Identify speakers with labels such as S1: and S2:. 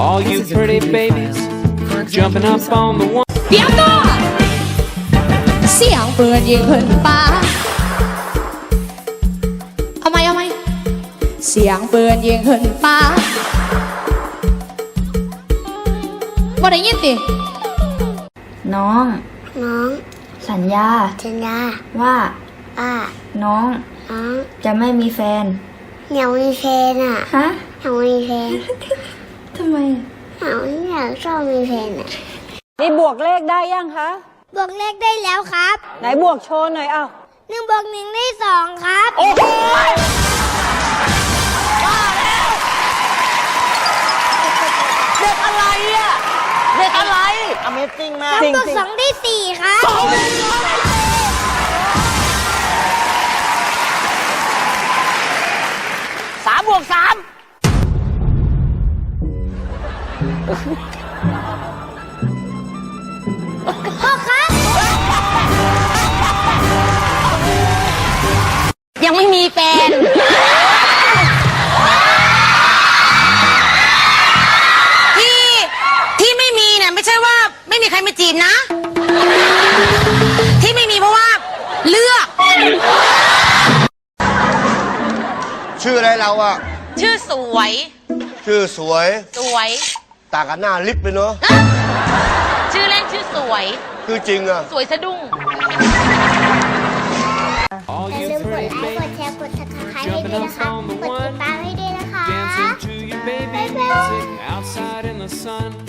S1: All you pretty babies jumping up on the one.
S2: เดี๋ยวก่อนเสียงปืนยิงขึ้นฟ้าเอาไหมเอาไหมเสียงปืนยิงขึ้นฟ้าว่าได้ยินติ
S3: น้อง
S4: น้อง
S3: สัญญา
S4: ชัญญา
S3: ว่า
S4: ป้า
S3: น้อง
S4: น้อง
S3: จะไม่มีแฟน
S4: อยากมีแฟนอะ
S3: ฮะ
S4: อยากมีแฟน
S3: ทำไม
S4: อยากอยากชอบมีแฟนอะ
S5: นี่บวกเลขได้ยังคะ
S4: บวกเลขได้แล้วครับ
S5: ไหนบวกโชว์หน่อยเอ้า
S4: หนึ่งบวกหนึ่งได้สองครับ
S6: เด็กอะไรอะเด็กอะไร Amazing มาก
S4: สองบวกสองได้สี่ครับ
S6: สามบวกสาม
S4: พ่อครับ
S2: ยังไม่มีแฟน
S7: ที่ที่ไม่มีเนี่ยไม่ใช่ว่าไม่มีใครมาจีบนะ ที่ไม่มีเพราะว่า เลือก
S8: ชื่ออะไรเราอะ
S7: ชื่อสวย
S8: ชื่อสวย
S7: สวย
S8: ต่างกันหน้าลิฟต์เลยเนาะ
S7: ชื่อเล่นชื่อสวย
S8: คือจริงอะ
S7: สวยสะดุ้ง
S1: All
S4: อย่า
S1: you
S4: ลืมกด
S1: pretty
S4: ไลค์กด
S1: babies
S4: แชร์กด subscribe ให้ด้วยนะคะกดติดตามให้ด้วยนะคะ
S1: dancing to your baby music outside in the sun.